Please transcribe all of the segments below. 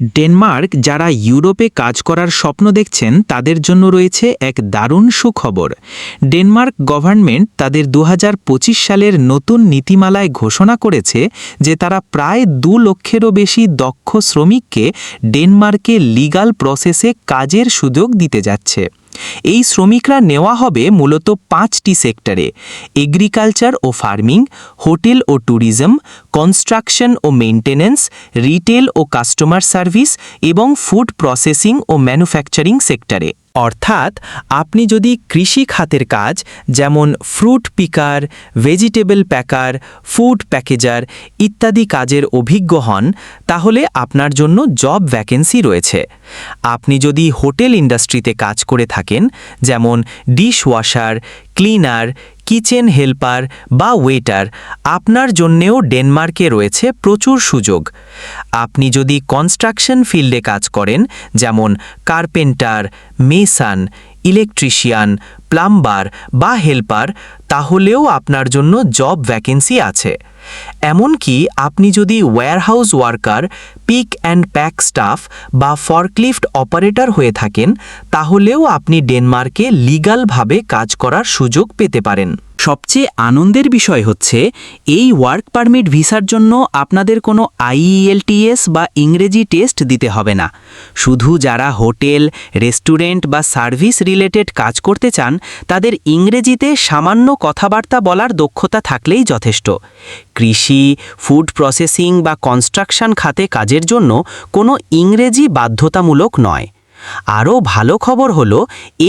Denmark, যারা ইউরোপে কাজ করার স্বপ্ন দেখছেন, তাদের জন্য রয়েছে এক দারুণ সুখবর। ডেনমার্ক গভর্নমেন্ট তাদের দু হাজার পঁচিশ সালের নতুন নীতিমালায় ঘোষণা করেছে যে তারা প্রায় দু লক্ষেরও বেশি দক্ষ শ্রমিককে ডেনমার্কে লিগাল প্রসেসে কাজের সুযোগ দিতে যাচ্ছে। এই শ্রমিকরা নেওয়া হবে মূলত পাঁচটি সেক্টরে, এগ্রিকালচার ও ফার্মিং, হোটেল ও ট্যুরিজম, কনস্ট্রাকশন ও মেইনটেনেন্স, রিটেল ও কাস্টমার সার্ভিস এবং ফুড প্রসেসিং ও ম্যানুফ্যাকচারিং সেক্টরে। অর্থাৎ আপনি যদি কৃষি খাতের কাজ, যেমন fruit picker, vegetable packer, food packager ইত্যাদি কাজের অভিজ্ঞ হন, তাহলে আপনার জন্য জব ভ্যাকেন্সি রয়েছে। আপনি যদি হোটেল ইন্ডাস্ট্রিতে কাজ করে থাকেন, যেমন dish washer cleaner kitchen helper বা ওয়েটার আপনার জন্যেও ডেনমার্কে রয়েছে প্রচুর সুযোগ। আপনি যদি কনস্ট্রাকশন ফিল্ডে কাজ করেন, যেমন কার্পেন্টার, মেসান, ইলেকট্রিশিয়ান, প্লাম্বার বা হেল্পার, তাহলেও আপনার জন্য জব ভ্যাকেন্সি আছে। এমনকি আপনি যদি warehouse worker pick and pack staff বা ফরক্লিফট অপারেটর হয়ে থাকেন, তাহলেও আপনি ডেনমার্কে লিগালভাবে কাজ করার সুযোগ পেতে পারেন। সবচেয়ে আনন্দের বিষয় হচ্ছে, এই ওয়ার্ক পারমিট ভিসার জন্য আপনাদের কোনো আইইএলটিএস বা ইংরেজি টেস্ট দিতে হবে না। শুধু যারা হোটেল, রেস্টুরেন্ট বা সার্ভিস রিলেটেড কাজ করতে চান, তাদের ইংরেজিতে সামান্য কথাবার্তা বলার দক্ষতা থাকলেই যথেষ্ট। কৃষি ফুড প্রসেসিং বা কনস্ট্রাকশন খাতে কাজের জন্য কোনো ইংরেজি বাধ্যতামূলক নয়। আরও ভালো খবর হলো,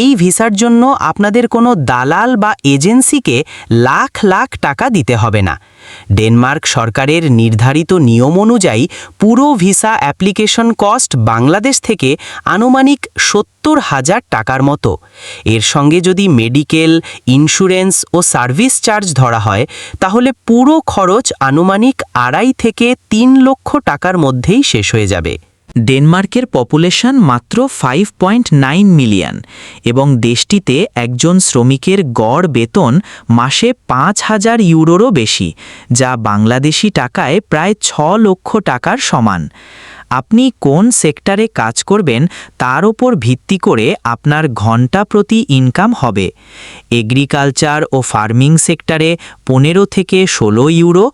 এই ভিসার জন্য আপনাদের কোনো দালাল বা এজেন্সিকে লাখ লাখ টাকা দিতে হবে না। ডেনমার্ক সরকারের নির্ধারিত নিয়ম অনুযায়ী পুরো ভিসা অ্যাপ্লিকেশন কস্ট বাংলাদেশ থেকে আনুমানিক সত্তর হাজার টাকার মতো। এর সঙ্গে যদি মেডিকেল, ইন্স্যুরেন্স ও সার্ভিস চার্জ ধরা হয়, তাহলে পুরো খরচ আনুমানিক আড়াই থেকে তিন লক্ষ টাকার মধ্যেই শেষ হয়ে যাবে। ডেনমার্কের পপুলেশন মাত্র ফাইভ পয়েন্ট নাইন মিলিয়ন এবং দেশটিতে একজন শ্রমিকের গড় বেতন মাসে পাঁচ হাজার ইউরোরও বেশি, যা বাংলাদেশি টাকায় প্রায় ছ লক্ষ টাকার সমান। আপনি কোন সেক্টরে কাজ করবেন তার ওপর ভিত্তি করে আপনার ঘণ্টা প্রতি ইনকাম হবে। এগ্রিকালচার ও ফার্মিং সেক্টরে পনেরো থেকে ষোলো ইউরো,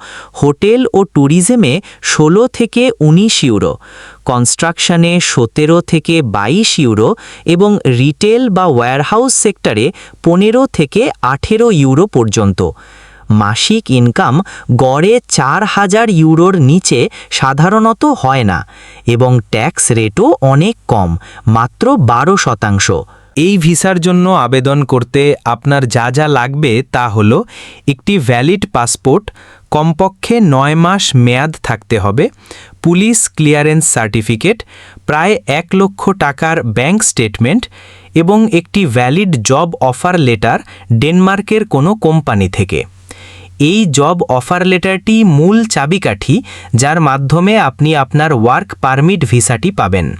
হোটেল ও ট্যুরিজমে ষোলো থেকে উনিশ ইউরো, কনস্ট্রাকশনে সতেরো থেকে বাইশ ইউরো এবং রিটেল বা ওয়্যারহাউস সেক্টরে পনেরো থেকে আঠেরো ইউরো পর্যন্ত। মাসিক ইনকাম গড়ে চার হাজার ইউরোর নিচে সাধারণত হয় না এবং ট্যাক্স রেটও অনেক কম, মাত্র বারো শতাংশ। এই ভিসার জন্য আবেদন করতে আপনার যা যা লাগবে তা হল একটি ভ্যালিড পাসপোর্ট, কমপক্ষে নয় মাস মেয়াদ থাকতে হবে, পুলিশ ক্লিয়ারেন্স সার্টিফিকেট, প্রায় এক লক্ষ টাকার ব্যাংক স্টেটমেন্ট এবং একটি ভ্যালিড জব অফার লেটার ডেনমার্কের কোনো কোম্পানি থেকে। এই জব অফার লেটারটি মূল চাবিকাঠি, যার মাধ্যমে আপনি আপনার ওয়ার্ক পারমিট ভিসাটি পাবেন।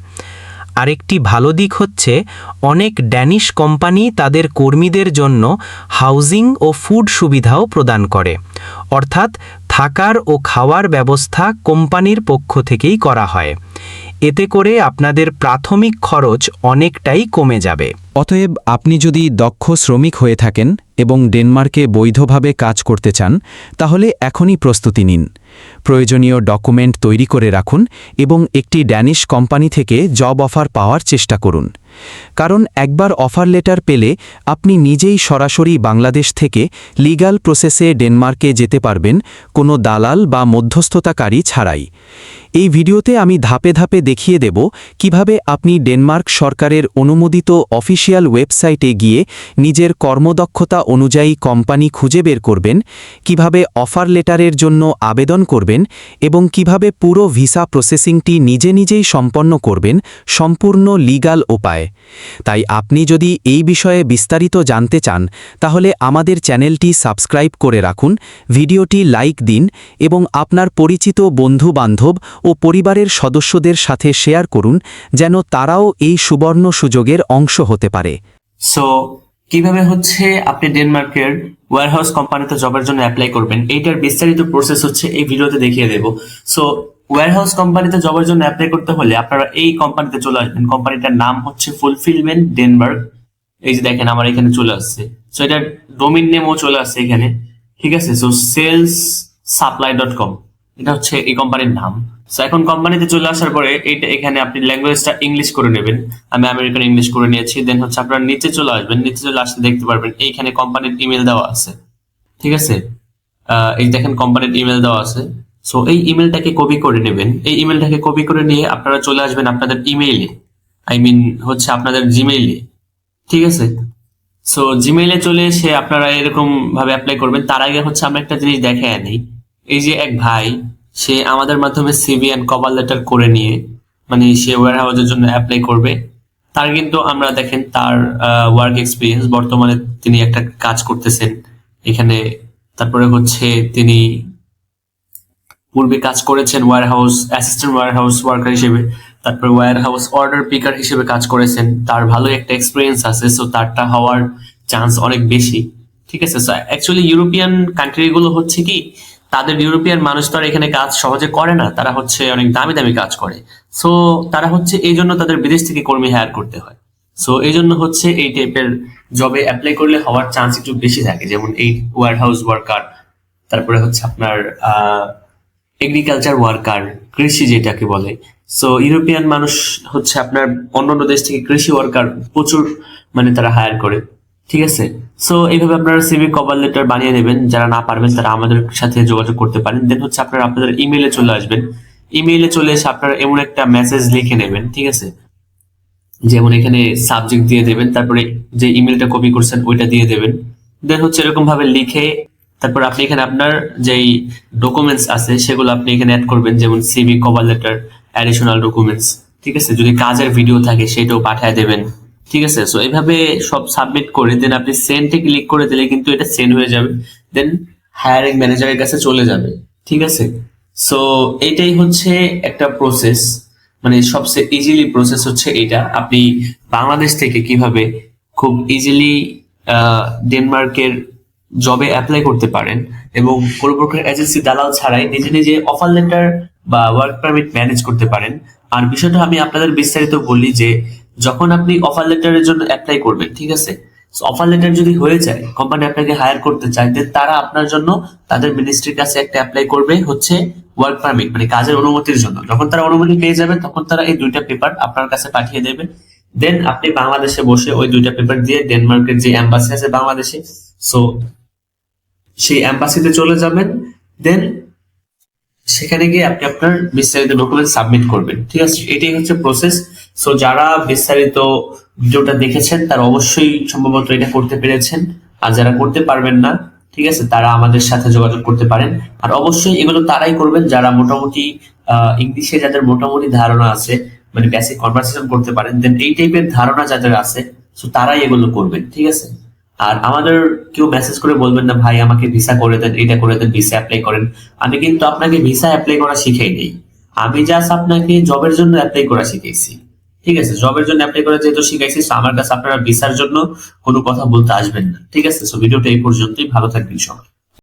আরেকটি ভালো দিক হচ্ছে, অনেক ড্যানিশ কোম্পানি তাদের কর্মীদের জন্য হাউজিং ও ফুড সুবিধাও প্রদান করে। অর্থাৎ থাকার ও খাওয়ার ব্যবস্থা কোম্পানির পক্ষ থেকেই করা হয়। এতে করে আপনাদের প্রাথমিক খরচ অনেকটাই কমে যাবে। অতএব আপনি যদি দক্ষ শ্রমিক হয়ে থাকেন এবং ডেনমার্কে বৈধভাবে কাজ করতে চান, তাহলে এখনই প্রস্তুতি নিন। প্রয়োজনীয় ডকুমেন্ট তৈরি করে রাখুন এবং একটি ড্যানিশ কোম্পানি থেকে জব অফার পাওয়ার চেষ্টা করুন। কারণ একবার অফার লেটার পেলে আপনি নিজেই সরাসরি বাংলাদেশ থেকে লিগ্যাল প্রসেসে ডেনমার্কে যেতে পারবেন কোনো দালাল বা মধ্যস্থতাকারী ছাড়াই। এই ভিডিওতে আমি ধাপে ধাপে দেখিয়ে দেব কীভাবে আপনি ডেনমার্ক সরকারের অনুমোদিত অফিসিয়াল ওয়েবসাইটে গিয়ে নিজের কর্মদক্ষতা অনুযায়ী কোম্পানি খুঁজে বের করবেন, কীভাবে অফার লেটারের জন্য আবেদন করবেন এবং কীভাবে পুরো ভিসা প্রসেসিংটি নিজে নিজেই সম্পন্ন করবেন সম্পূর্ণ লিগাল উপায়। তাই আপনি যদি এই বিষয়ে বিস্তারিত জানতে চান, তাহলে আমাদের চ্যানেলটি সাবস্ক্রাইব করে রাখুন, ভিডিওটি লাইক দিন এবং আপনার পরিচিত বন্ধু বান্ধব ও পরিবারের সদস্যদের সাথে শেয়ার করুন, যেন তারাও এই সুবর্ণ সুযোগের অংশ হতে পারে। সো কীভাবে হচ্ছে আপনি ডেনমার্কের ওয়্যারহাউস কোম্পানিতে জবের জন্য অ্যাপ্লাই করবেন? এইটার বিস্তারিত প্রসেস হচ্ছে এই ভিডিওতে দেখিয়ে দেব। সো ওয়্যারহাউস কোম্পানিতে জবের জন্য অ্যাপ্লাই করতে হলে আপনারা এই কোম্পানিতে চলে আসবেন। কোম্পানিটার নাম হচ্ছে ফুলফিলমেন্ট ডেনমার্ক এই যে দেখেন, আমার এখানে চলে আসছে। সো এটার ডোমিন নেমও চলে আসছে এখানে। ঠিক আছে? So sales supply dot com এটা হচ্ছে এই কোম্পানির নাম। সো এখন কোম্পানিতে চলে আসার পরে এইটা এখানে আপনি ল্যাঙ্গুয়েজটা ইংলিশ করে নেবেন। আমি আমেরিকান ইংলিশ করে নিয়েছি। দেন হচ্ছে আপনার নিচে চলে আসবেন। নিচে চলে আসতে দেখতে পারবেন এইখানে কোম্পানির ইমেল দেওয়া আছে। ঠিক আছে? এই দেখেন কোম্পানির ইমেল দেওয়া আছে। সো এই ইমেলটাকে কপি করে নেবেন। এই ইমেলটাকে কপি করে নিয়ে আপনারা চলে আসবেন আপনাদের ইমেইলে আই মিন হচ্ছে আপনাদের জিমেইলে ঠিক আছে? সো জিমেইলে চলে এসে আপনারা এরকম ভাবে অ্যাপ্লাই করবেন। তার আগে হচ্ছে আমরা একটা জিনিস দেখে আনি এই যে এক ভাই, সে আমাদের মাধ্যমে সিভি অ্যান্ড কভার লেটার করে নিয়ে মানে সে ওয়ার হাউসের জন্য অ্যাপ্লাই করবে। তার কিন্তু আমরা দেখেন তার ওয়ার্ক এক্সপিরিয়েন্স বর্তমানে তিনি একটা কাজ করতেছেন। এখানে তারপরে হচ্ছে তিনি পূর্বে কাজ করেছেন warehouse assistant warehouse worker হিসেবে, তারপরে ওয়ার হাউস অর্ডার পিকার হিসেবে কাজ করেছেন। তার ভালো একটা এক্সপিরিয়েন্স আছে সো তারটা হওয়ার চান্স অনেক বেশি। ঠিক আছে? ইউরোপিয়ান কান্ট্রি গুলো হচ্ছে কি তাদের ইউরোপিয়ান মানুষ তো আর এখানে কাজ সহজে করে না, তারা হচ্ছে অনেক দামি দামি কাজ করে। সো তারা হচ্ছে এই জন্য তাদের বিদেশ থেকে কর্মী হায়ার করতে হয়। সো এই জন্য হচ্ছে এই টাইপের জবে অ্যাপ্লাই করলে হওয়ার চান্স একটু বেশি থাকে। যেমন এই ওয়ার হাউস ওয়ার্কার তারপরে হচ্ছে আপনার এগ্রিকালচার ওয়ার্কার কৃষি যেটাকে বলে। সো ইউরোপিয়ান মানুষ হচ্ছে আপনার অন্যান্য দেশ থেকে কৃষি ওয়ার্কার প্রচুর মানে তারা হায়ার করে। ঠিক আছে? সো এইভাবে আপনারা সিভি কভার লেটার বানিয়ে নেবেন। যারা না পারবেন, তারা আমাদের সাথে যোগাযোগ করতে পারেন। দেন হচ্ছে আপনারা আপনাদের ইমেইলে চলে আসবেন। ইমেইলে চলে এসে আপনারা এমন একটা মেসেজ লিখে নেবেন, ঠিক আছে? যেমন এখানে সাবজেক্ট দিয়ে দেবেন, তারপরে যে ইমেলটা কপি করছেন, ওইটা দিয়ে দেবেন। দেন হচ্ছে এরকম ভাবে লিখে, তারপর আপনি এখানে আপনার যেই ডকুমেন্টস আছে, সেগুলো আপনি এখানে অ্যাড করবেন। যেমন CV cover letter additional documents ঠিক আছে? যদি কাজের ভিডিও থাকে, সেটাও পাঠিয়ে দেবেন। ঠিক আছে? সো এইভাবে সব সাবমিট করে দেন আপনি সেন্ডে ক্লিক করে দিলে কিন্তু এটা সেন্ড হয়ে যাবে। দেন হায়ারিং ম্যানেজারের কাছে চলে যাবে। ঠিক আছে? সো এইটাই হচ্ছে একটা প্রসেস মানে সবচেয়ে ইজিলি প্রসেস হচ্ছে এটা আপনি বাংলাদেশ থেকে কীভাবে খুব ইজিলি ডেনমার্কের জবে অ্যাপ্লাই করতে পারেন এবং কোনো প্রকার এজেন্সি দালাল ছাড়াই নিজে নিজে অফার লেটার বা ওয়ার্ক পারমিট ম্যানেজ করতে পারেন। আর বিষয়টা আমি আপনাদের বিস্তারিত বলি যে যখন আপনি অফার লেটারের জন্য অ্যাপ্লাই করবেন, ঠিক আছে? অফার লেটার যদি হয়ে যায় কোম্পানি আপনাকে হায়ার করতে চায় দেন তারা আপনার জন্য তাদের মিনিস্ট্রির কাছে একটা অ্যাপ্লাই করবে, হচ্ছে ওয়ার্ক পারমিট মানে কাজের অনুমতির জন্য। যখন তারা অনুমতি পেয়ে যাবে, তখন তারা এই দুইটা পেপার আপনার কাছে পাঠিয়ে দেবে। দেন আপনি বাংলাদেশে বসে ওই দুইটা পেপার দিয়ে ডেনমার্কের যে এম্বাসি আছে বাংলাদেশে সো সেই এম্বাসিতে চলে যাবেন। দেন সেখানে গিয়ে আপনি আপনার বিস্তারিত ডকুমেন্ট সাবমিট করবেন, ঠিক আছে? এটাই হচ্ছে প্রসেস সো যারা বিস্তারিত ভিডিওটা দেখেছেন, তারা অবশ্যই সম্ভবত এটা করতে পেরেছেন। আর যারা করতে পারবেন না, ঠিক আছে, তারা আমাদের সাথে যোগাযোগ করতে পারেন। আর অবশ্যই এগুলো তারাই করবেন, যারা মোটামুটি ইংলিশে যাদের মোটামুটি ধারণা আছে মানে বেসিক কনভারসেশন করতে পারেন দেন এই টাইপের ধারণা যাদের আছে সো তারাই এগুলো করবেন, ঠিক আছে? আর আমাদের কেউ মেসেজ করে বলবেন না, ভাই, আমাকে ভিসা করে দেন, এটা করে দেন ভিসা অ্যাপ্লাই করেন। আমি কিন্তু আপনাকে ভিসা অ্যাপ্লাই করা শিখাই নেই। আমি জাস্ট আপনাকে জবের জন্য অ্যাপ্লাই করা শিখাইছি। ঠিক আছে জবের জন্য অ্যাপ্লাই করা যেহেতু শিখাইছি আমার কাছে আপনারা ভিসার জন্য কোনো কথা বলতে আসবেন না। ঠিক আছে সো ভিডিওটা এই পর্যন্তই, ভালো থাকবেন সবাই।